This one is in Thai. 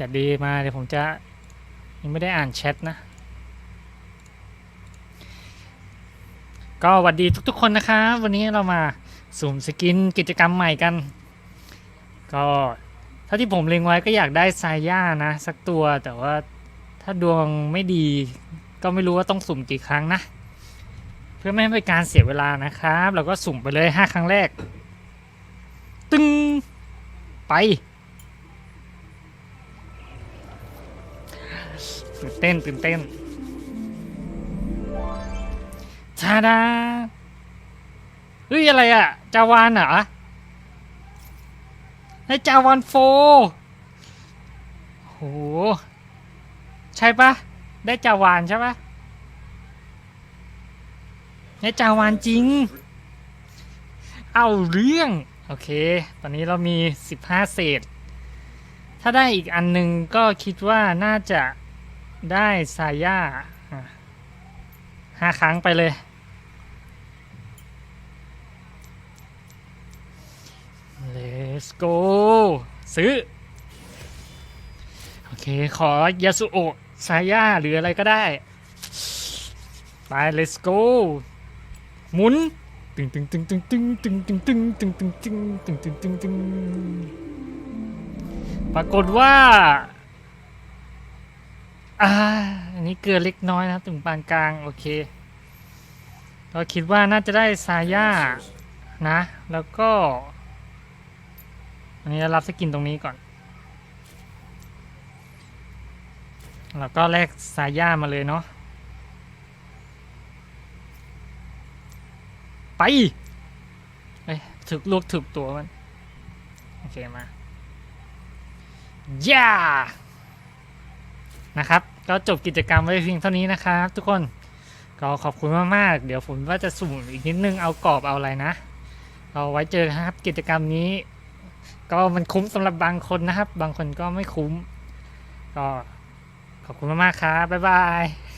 จะดีมาเดี๋ยวผมจะยังไม่ได้อ่านแชทนะ ก็หวัสดีทุกๆคนนะครับวันนี้เรามาสุ่มสกินกิจกรรมใหม่กัน ก็เท่าที่ผมเล็งไว้ก็อยากได้ไซย่านะ สักตัวแต่ว่าถ้าดวงไม่ดี ก็ไม่รู้ว่าต้องสุ่มกี่ครั้งนะ เพื่อไม่ให้เป็นการเสียเวลานะครับ เราก็สุ่มไปเลย 5 ครั้งแรก ตึงไป ตื่นเต้นตื่นเต้นชาดาเฮ้ยอะไรอะจาวานเหรอไอ้จาวานโฟโหใช่ปะได้จาวานใช่ปะได้จาวานจริง เอาเรื่อง โอเค ตอนนี้เรามี 15 เศษ ถ้าได้อีกอันหนึงก็คิดว่าน่าจะ ได้ซาย่าห้าครั้งไปเลย let's go ซื้อ โอเค ขอยาสุโอะซาย่าหรืออะไรก็ได้ ไป let's go หมุนตึงตึงตึงตึงตึงตึงตึงตึงตึงตึงตึงตึงตึงตึงตึงปรากฏว่า อ่าอันนี้เกลือเล็กน้อยนะครับถึงปานกลางโอเคก็คิดว่าน่าจะได้ซาย่านะ แล้วก็ อันนี้รับสกินตรงนี้ก่อน แล้วก็แลกซาย่ามาเลยเนาะไปเอ้ยถึกลูกถึกตัวมัน โอเคมาย่านะครับ ก็จบกิจกรรมไว้เพียงเท่านี้นะครับทุกคนก็ขอบคุณมากๆ เดี๋ยวผมว่าจะสุ่มอีกนิดนึงเอากรอบเอาอะไรนะเราไว้เจอกันครับกิจกรรมนี้ ก็มันคุ้มสำหรับบางคนนะครับ บางคนก็ไม่คุ้ม ก็ขอบคุณมากๆครับบ๊ายบาย